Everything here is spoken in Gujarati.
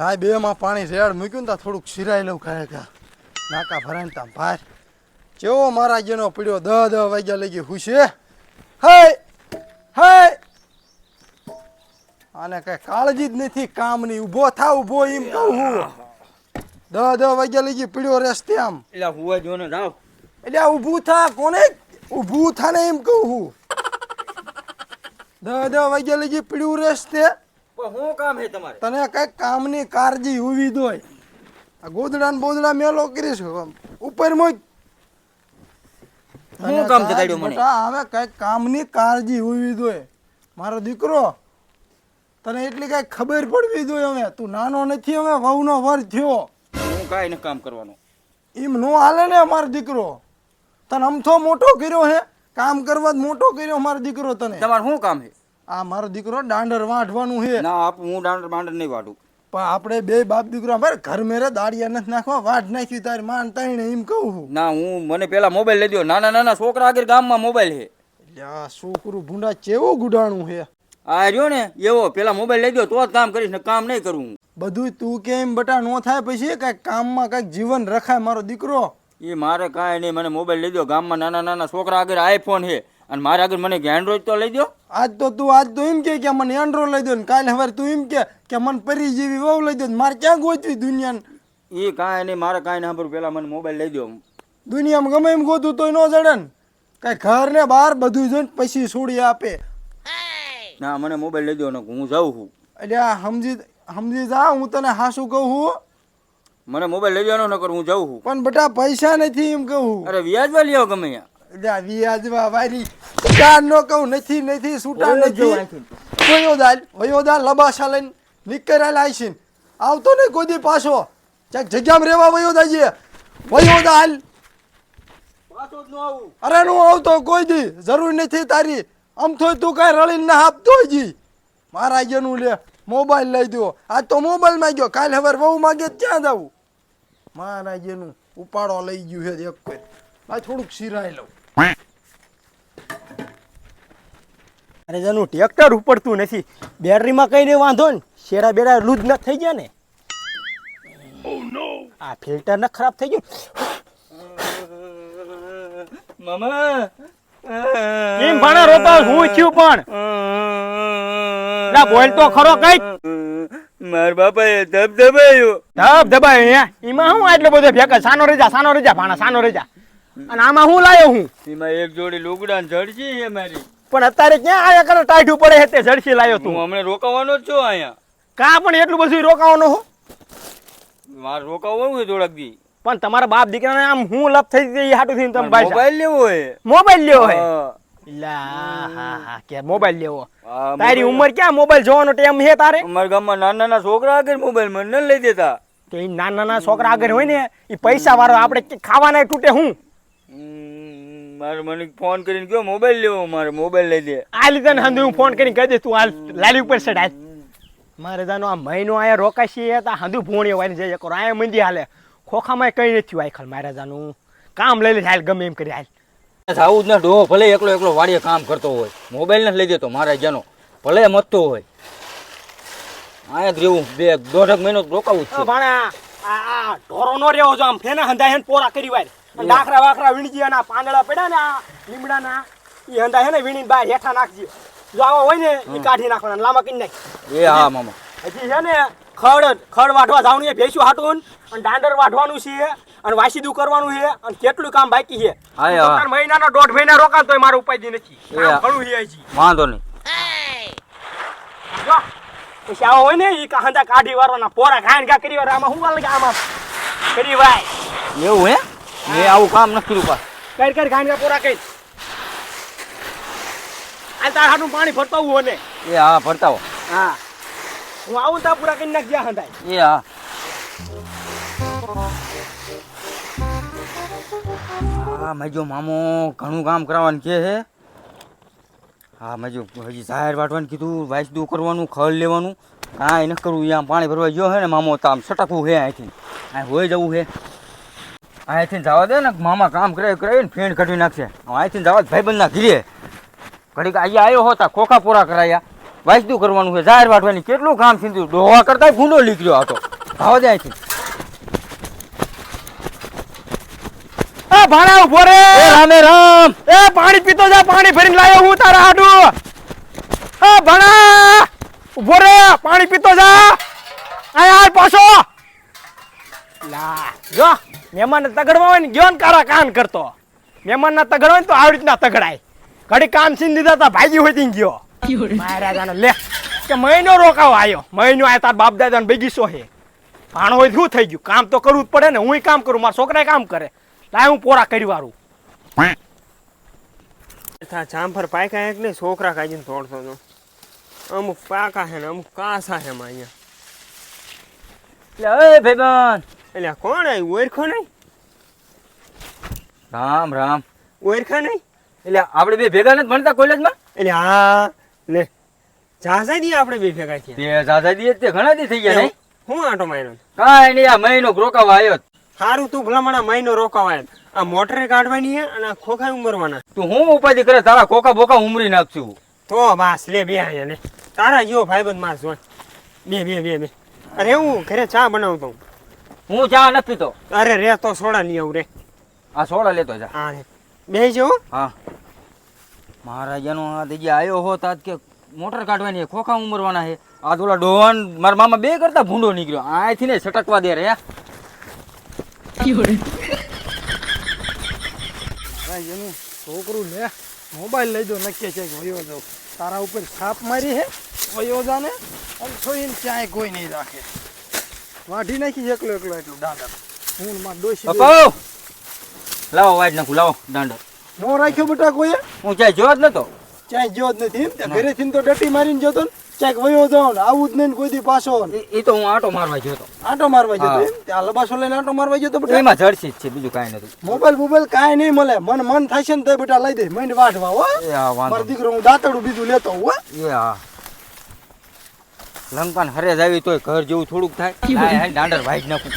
લાય બે માં પાણી રેડ મૂક્યું ને થોડુંક સિરાઈ લઉં ખાય કા. નાકા ભરાઈને તા ભાર કેવો મારા જેનો પીડ્યો દહ દહ વાગ્યા લગી હુશે. હાય! હાય! આને કઈ કાળજી જ નથી કામની. ઊભો થા ઊભો એમ કહું હું. દહ દહ વાગ્યા લગી પીડ્યો રસ્તે આમ. એટલે હુવા જો ને જાવ એટલે ઊભું થા કોને? ઊભું થા ને એમ કહું હું. દહ દહ વાગ્યા લગી પીડ્યું રસ્તે પણ શું કામ છે તમારે? તને કઈ કામની કાળજી હોવી દોય આ ગોદડા ને બોદડા મેલો કરીશ ઉપર મોજ શું કામ જગાડ્યું મને? હવે કઈ કામની કાળજી હોવી દોય મારો દીકરો તને એટલી કઈ ખબર પડવી દોય હવે. તું નાનો નથી હવે વહુનો વર થયો. હું કાંઈ ન કામ કરવાનું. એમ નો હાલે ને અમારો દીકરો. તને અમથો મોટો કર્યો હે. કામ કરવા જ મોટો કર્યો અમારો દીકરો તને. તમારે શું કામ છે આ મારો દીકરો દાંડર વાંઢવાનું છે. ના આપ હું દાંડર બાંડર નહીં વાટું પણ આપણે બે બાપ દીકરા અમારે ઘર મેરે દાડિયા નથી નાખવા વાટ નાખી તારી માન તાઈને એમ કહું ના હું મને પેલા મોબાઈલ લઈ દો નાના નાના છોકરા આગળ ગામમાં મોબાઈલ છે. એટલે આ છોકરું ભૂંડા ચેવું ગુડાણું છે. આ રહ્યો ને એવો પેલા મોબાઈલ લઈ દો તો જ કામ કરીશ ને કામ નહીં કરું બધું તું કેમ બટા નો થાય પછી કંઈક કામમાં કંઈક જીવન રખાય મારો દીકરો. એ મારે કાંઈ નહીં મને મોબાઈલ લઈ દો ગામમાં નાના નાના છોકરા આગળ આઈફોન છે. અને મારે આગળ મને એન્ડ્રોઈડ તો લઈ દો. આજ તો તું આજ તો એમ કે કે મને એન્ડ્રોઈડ લઈ દો ને કાલે હવે તું એમ કે કે મને પરી જેવી વહુ લઈ દો ને મારે ક્યાં ગોતવી દુનિયાને? એ કાંઈ નહીં મારે કાંઈ ના સાંભળવું. પેલા મને મોબાઈલ લઈ દો. દુનિયામાં ગમે એમ ગોતું તોય ન જડે ને. કાંઈ ઘર ને બહાર બધું જોઈને પછી છોડી આપે. ના મને મોબાઈલ લઈ દો ને હું જાઉં છું. એટલે સમજી સમજી જા હું તને હાસું કહું છું મને મોબાઈલ લઈ જવાનો નકર હું જાઉં છું. પણ બટા પૈસા નથી એમ કહું. અરે વ્યાજમાં લ્યો ગમે વ્યાજવા વારી ચાર નો કહું નથી નથી છૂટા નથી. અહીંથી. વયો દાલ વયો દાલ લબાસા લઈને નીકળ્યા લાઈશીન આવતો ને કોઈ દી પાછો. ક્યાંક જગ્યામાં રહેવા વયો દાજે વયો દાલ. પાછો જ ન આવું. અરે નું આવતો કોઈ દી. જરૂર નથી તારી. આમ થોય તું કઈ રળીને ના આપતો જી. મારા જેનું લે મોબાઈલ લઈ દો આજ તો મોબાઈલ માંગ્યો કાલ હવે બહુ માગે ત્યાં જવું મારા જેનું ઉપાડો લઈ ગયું છે એક કોઈ આ થોડુંક સિરાઈ લઉં. અરે જેનું ટ્રેક્ટર ઉપડતું નથી. બેટરીમાં કઈ નહીં વાંધો ને શેરા બેડા લૂજ ન થઈ ગયા ને. આ ફિલ્ટર ને ખરાબ થઈ ગયું. મામા. કેમ ભાણા રોતો હું થયું પણ. ના બોલ તો ખરો કઈ માર બાપાએ ધબ ધબાયો. ધબ ધબાયો અહીંયા. એમાં હું આટલો બધો ભેગા? સાનો રેજા સાનો રેજા ભાણા સાનો રેજા. અને આમાં હું લાયો હું? એમાં એક જોડી લુગડા જડજી છે મારી. પણ અત્યારે ક્યાં આયા કરો? ટાઢું પડે તે જડસી લાયો તું. હમણાં રોકાવાનો જ છું અહીંયા. કા પણ એટલું બધું રોકાવાનો હો? મારે રોકાવાનું છે થોડાક દી. પણ તમારા બાપ દીકરાને આમ હું લપ થઈ ગઈ હાટું થઈને તમે ભાઈ મોબાઈલ લેવો હે મોબાઈલ લેવો હે. લા હા હા કે મોબાઈલ લેવો. તારી ઉંમર ક્યાં? મોબાઈલ જોવાનો ટાઈમ હે તારે? અમારા ગામમાં નાના નાના છોકરા આગળ મોબાઈલ મને લઈ દેતા. કે એ નાના નાના છોકરા આગળ હોય ને એ પૈસા વાળો આપણે ખાવાના તૂટે હું? મારે મને ફોન કરીને કયો મોબાઈલ લેવો મારે મોબાઈલ લઈ દે. આ લીધા ને હંધુ હું ફોન કરીને કહી દે તું હાલ લાલી ઉપર ચડ હાલ. મારે જાનો આ મહિનો આયા રોકાશી તા હંધુ ભોણી વાળી જઈએ કરો. આયા મંદી હાલે. ખોખામાં કઈ નથી હોય આખલ મારે જાનું કામ લઈ લે હાલ ગમે એમ કરી હાલ. આવું જ ના ડોહો ભલે એકલો એકલો વાડીએ કામ કરતો હોય. મોબાઈલ નથી લઈ દેતો મારા જાનો. ભલે મતતો હોય. અહીંયા જ રહેવું. બે દોઢક મહિનો રોકાવું જ છે. ભાણા આ આ ઢોરો નો રહેવો જો આમ ફેના હંધાય હેન પોરા કરી વાર ડાખરા વાખરા વીણજી અને પાંદડા પડ્યા ને આ લીમડાના એ હંધા હે ને વીણીને બહાર હેઠા નાખજી. જો આવા હોય ને એ કાઢી નાખવાના લાંબા કરી નાખ. એ હા મામા. હજી છે ને ખડ ખડ વાઢવા જવાનું છે ભેંસું હાટું અને દાંડર વાઢવાનું છે અને વાસીદું કરવાનું છે અને કેટલું કામ બાકી છે. મહિનાનો દોઢ મહિના રોકાણ તોય મારો ઉપાય નથી. ઘણું છે વાંધો નહીં. જો પછી આવો હોય ને એ કાંદા કાઢી વાળવાના પોરા ખાઈને ઘા કરી વાર આમાં શું વાલ આમાં? કરી ભાઈ એવું હે? મેં આવું કામ નથી કર્યું પા કર કર ખાઈને કા પોરા કઈ. આ તાર હાટું પાણી ભરતા હોય ને એ હા ભરતા હો હા. હું આવું તા પૂરા કરી નાખ્યા હંધાય. એ હા. હા મજો મામો ઘણું કામ કરાવવાનું કે હે હા મજો હજી જાહેર વાટવાનું કીધું વાંચદું કરવાનું ખળ લેવાનું. કાંઈ ન કરવું અહીંયા પાણી ભરવા ગયો હે ને મામો તો આમ સટકવું છે અહીંથી. અહીં હોય જવું હે અહીંથી જવા દે ને મામા કામ કરે કરે ને ફેણ કાઢી નાખશે. અહીંથી જવા ભાઈબંધના ઘીરે. ઘડીક અહીંયા આવ્યો હોતા ખોખા પૂરા કરાયા. વાંચતું કરવાનું છે જાહેર વાટવાની કેટલું કામ થયું ડોહા કરતા ગુંડો નીકળ્યો હતો ભાવ જાય છે એ ભાણા ઊભો રે! એ રામે રામ! એ પાણી પીતો જા પાણી ભરીને લાયો હું તારા હાડું. એ ભાણા! ઊભો રે પાણી પીતો જા. આ આય પાછો. લા. જો. મહેમાન તગડવા હોય ને ગયો ને કારા કાન કરતો. મહેમાન ના તગડ હોય ને તો આવી રીતના તગડાય. ઘડી કામ સીન દીધા તા ભાગી હોય ગયો. મારા જાને લે કે મહિનો રોકાવ આવ્યો મહિનો આયા તાર બાપ દાદા બગીચો હે ભાણ હોય શું થઈ ગયું? કામ તો કરવું જ પડે ને. હું કામ કરું મારા છોકરાએ કામ કરે. લાય હું પોરા કરી વાળું થા જામફર પાકા એક નહીં છોકરા કાઢીને તોડતો હતો અમુક પાકા છે ને અમુક કાસા છે માં અહીંયા. એટલે ભાઈ એટલે કોણ આવ્યું ઓરખો નહીં? રામ રામ. ઓરખા નહીં? એટલે આપણે બે ભેગા નથી ભણતા કોલેજમાં? એટલે હા લે જાસા દી આપણે બે ભેગા થયા. તે આઝાદી તે ઘણા દી થઈ ગયા નહીં? હું આટો માર્યો? કાંઈ નહીં આ મહિનો રોકાવા આવ્યો સારું તું ભલામણા મહિનો રોકાવાય આ મોટરે કાઢવાની છે અને આ ખોખા ઉમરવાના. તું હું ઉપાધિ કરે તારા ખોખા બોખા ઉમરી નાખશું? તો બસ લે બે અહીંયા લે. તારા જેવો ભાઈબંધ માર જોઈ બે બે બે બે. અરે હું ઘરે ચા બનાવતો હું. હું ચા નથી પીતો અરે રે તો સોડા લઈ આવું રે. આ સોડા લેતો જા. હા રે. બે જો હા. મહારાજાનો આ દઈએ આવ્યો હોત આજ કે મોટર કાઢવાની ખોખા ઉમરવાના છે. આ તો ઓલા ડોહન મારા મામા બે કરતા ભૂંડો નીકળ્યો. આથી ને છટકવા દે રે એનું છોકરું લે. મોબાઈલ લઈ દો નક્કી છે કે વયો જાવ તારા ઉપર છાપ મારી હે વયો જાને અને છોઈને ચાય કોઈ નહીં રાખે. વાઢી નાખી એકલો એકલો એટલું દાંડર હું માં ડોસી ડોશી લાવો વાઢ નાખું લાવો દાંડો નો રાખ્યો બેટા કોઈએ? હું ચાય જોયો જ નતો. ચાય જોત જ નથી એમ? તે ઘરેથી તો ડટી મારીને જતો ને ક્યાંક વયો જાવ ને આવું જ નહીં કોઈ દી પાછો. એ તો હું આટો મારવા જોતો. આટો મારવા જતો એમ? ત્યાં લબાસો લઈને આંટો મારવા જતો બેટા? એમાં જડસી જ છે બીજું કાંઈ નથી. મોબાઈલ મોબાઈલ કાંઈ નહીં મળે. મન મન થાય છે ને તો બેટા લઈ દે. મંડ વાઢવા હો. મારો દીકરો હું દાંતડું બીજું લેતો હો. એ હા. લંકાન હરે જ આવી તોય ઘર જેવું થોડુંક થાય. દાંડર ભાઈ જ નાખું.